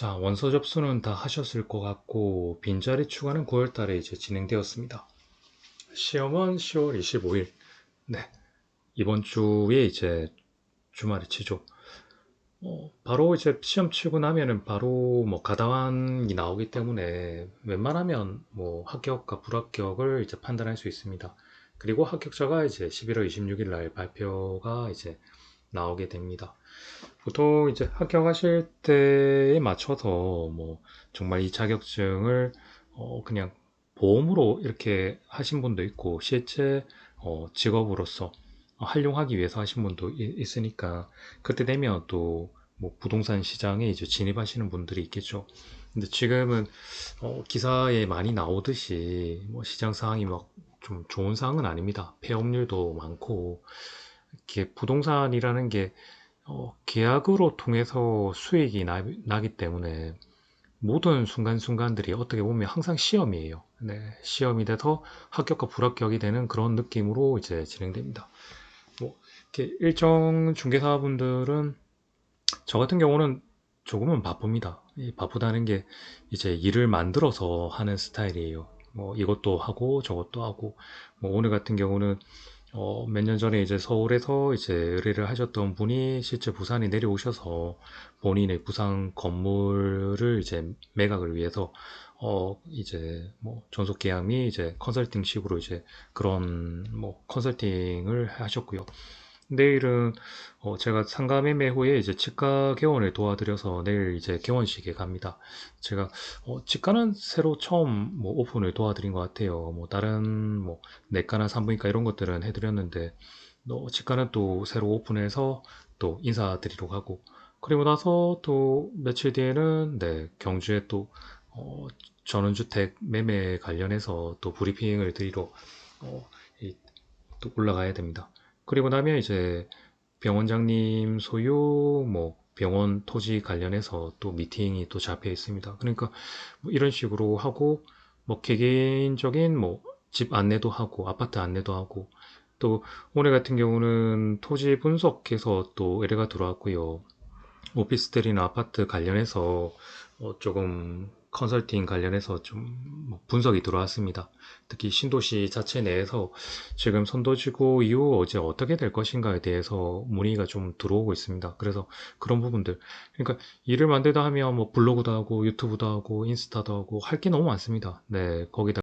자, 원서 접수는 다 하셨을 것 같고, 빈자리 추가는 9월 달에 이제 진행되었습니다. 시험은 10월 25일. 네. 이번 주에 이제 주말에 치죠. 어, 바로 이제 시험 치고 나면은 바로 뭐 가당이 나오기 때문에 웬만하면 뭐 합격과 불합격을 이제 판단할 수 있습니다. 그리고 합격자가 이제 11월 26일 날 발표가 이제 나오게 됩니다. 보통 이제 합격하실 때에 맞춰서 뭐 정말 이 자격증을 어 그냥 보험으로 이렇게 하신 분도 있고 실제 어 직업으로서 활용하기 위해서 하신 분도 이- 있으니까 그때 되면 또 뭐 부동산 시장에 이제 진입하시는 분들이 있겠죠. 근데 지금은 어 기사에 많이 나오듯이 뭐 시장 상황이 막 좀 좋은 상황은 아닙니다. 폐업률도 많고 이렇게 부동산이라는 게 어, 계약으로 통해서 수익이 나, 나기 때문에 모든 순간순간들이 어떻게 보면 항상 시험이에요. 네, 시험이 돼서 합격과 불합격이 되는 그런 느낌으로 이제 진행됩니다. 뭐, 이렇게 일정 중개사분들은 저 같은 경우는 조금은 바쁩니다. 이 바쁘다는 게 이제 일을 만들어서 하는 스타일이에요. 뭐 이것도 하고 저것도 하고 뭐 오늘 같은 경우는 어, 몇 년 전에 이제 서울에서 이제 의뢰를 하셨던 분이 실제 부산에 내려오셔서 본인의 부산 건물을 이제 매각을 위해서 어, 이제 뭐 전속 계약 및 이제 컨설팅식으로 이제 그런 뭐 컨설팅을 하셨고요. 내일은 어, 제가 상가 매매 후에 이제 치과 개원을 도와드려서 내일 이제 개원식에 갑니다. 제가 어, 치과는 새로 처음 뭐 오픈을 도와드린 것 같아요. 뭐 다른 뭐 내과나 산부인과 이런 것들은 해드렸는데 또 치과는 또 새로 오픈해서 또 인사드리러 가고 그리고 나서 또 며칠 뒤에는 네 경주에 또 어, 전원주택 매매 관련해서 또 브리핑을 드리러 어, 이- 또 올라가야 됩니다. 그리고 나면 이제 병원장님 소유 뭐 병원 토지 관련해서 또 미팅이 또 잡혀 있습니다. 그러니까 뭐 이런 식으로 하고 뭐 개개인적인 뭐 집 안내도 하고 아파트 안내도 하고 또 오늘 같은 경우는 토지 분석해서 또 의뢰가 들어왔고요. 오피스텔이나 아파트 관련해서 어, 조금 컨설팅 관련해서 좀뭐 분석이 들어왔습니다. 특히 신도시 자체 내에서 지금 선도지구 이후 어제 어떻게 될 것인가에 대해서 문의가 좀 들어오고 있습니다. 그래서 그런 부분들. 그러니까 일을 만들다 하면 뭐 블로그도 하고 유튜브도 하고 인스타도 하고 할 게 너무 많습니다. 네, 거기다